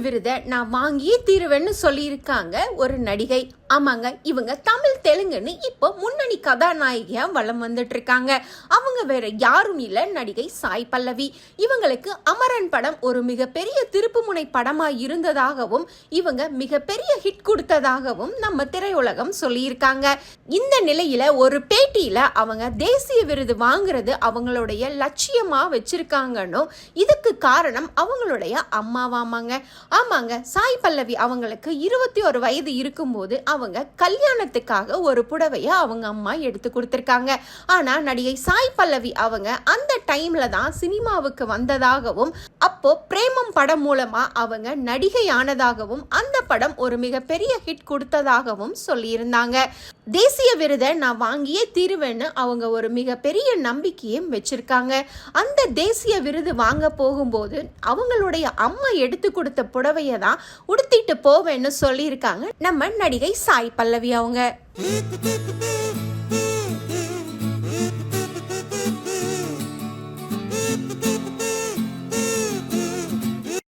விருதை நான் வாங்கியே தீருவேன்னு சொல்லியிருக்காங்க ஒரு நடிகை. ஆமாங்க இவங்க தமிழ் தெலுங்குன்னு இப்போ முன்னணி கதாநாயகியா வளம் வந்துட்டு இருக்காங்க அவங்க வேற யாரும் இல்ல நடிகை சாய் பல்லவி. இவங்களுக்கு அமரன் படம் ஒரு மிகப்பெரிய திருப்புமுனை படமா இருந்ததாகவும் இவங்க மிகப்பெரிய ஹிட் கொடுத்ததாகவும் நம்ம திரையுலகம் சொல்லியிருக்காங்க. இந்த நிலையில ஒரு பேட்டியில அவங்க தேசிய விருது வாங்குறது அவங்களுடைய லட்சியமா வச்சிருக்காங்கன்னு இதுக்கு காரணம் அவங்களுடைய அம்மாவாமாங்க. ஆமாங்க சாய் பல்லவி அவங்களுக்கு இருபத்தி ஒரு வயது இருக்கும்போது அவங்க கல்யாணத்துக்காக ஒரு புடவைய அவங்க அம்மா எடுத்து கொடுத்துருக்காங்க. ஆனா நடிகை சாய் பல்லவி அவங்க அந்த டைம்ல தான் சினிமாவுக்கு வந்ததாகவும் அப்போ பிரேமம் படம் மூலமா அவங்க நடிகை ஆனதாகவும் அந்த படம் ஒரு மிகப்பெரிய ஹிட் கொடுத்ததாகவும் சொல்லியிருந்தாங்க. தேசிய விருதை நான் வாங்கியே தீருவேன்னு அவங்க ஒரு மிகப்பெரிய நம்பிக்கையும் வச்சிருக்காங்க. அந்த தேசிய விருது வாங்க போகும்போது அவங்களுடைய அம்மா எடுத்து கொடுத்த புடவையை தான் உடுத்திட்டு போவேன்னு சொல்லியிருக்காங்க நம்ம நடிகை சாய் பல்லவி அவங்க.